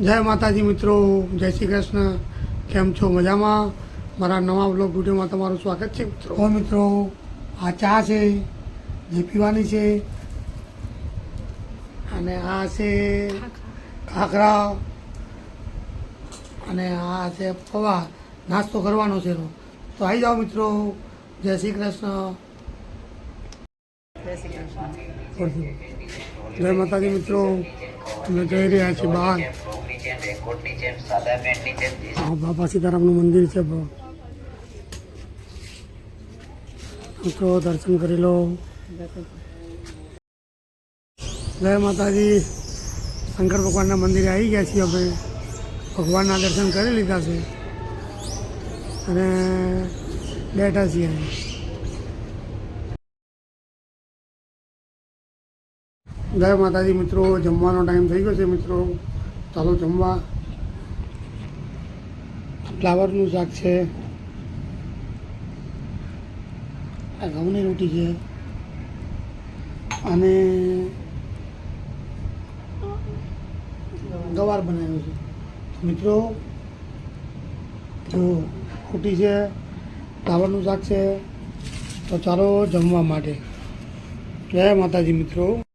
જય માતાજી મિત્રો જય શ્રી કૃષ્ણ. કેમ છો? મજામાં? મારા નવા બ્લોગ વિડીયોમાં તમારું સ્વાગત છે મિત્રો. હો મિત્રો આ ચા છે જે પીવાની છે. અને આ છે ખાખરા અને આ છે પૌવા. નાસ્તો કરવાનો છે તો આવી જાઓ મિત્રો. જય શ્રી કૃષ્ણ. જય માતાજી મિત્રો. અમે જઈ રહ્યા છીએ બહાર. આ બાબા સીતારામનું મંદિર છે મિત્રો, દર્શન કરી લો. જય માતાજી. શંકર ભગવાનના મંદિરે આવી ગયા છીએ અમે ભગવાનના દર્શન કરી લીધા છે. અને બેઠા છીએ જય માતાજી મિત્રો, જમવાનો ટાઈમ થઈ ગયો છે મિત્રો. ચાલો જમવા. ફ્લાવરનું શાક છે. આ ઘઉંની રોટી છે. અને ગવાર બનાવ્યો છે. મિત્રો, જો રોટી છે, ફ્લાવરનું શાક છે, તો ચાલો જમવા માટે. જય માતાજી મિત્રો.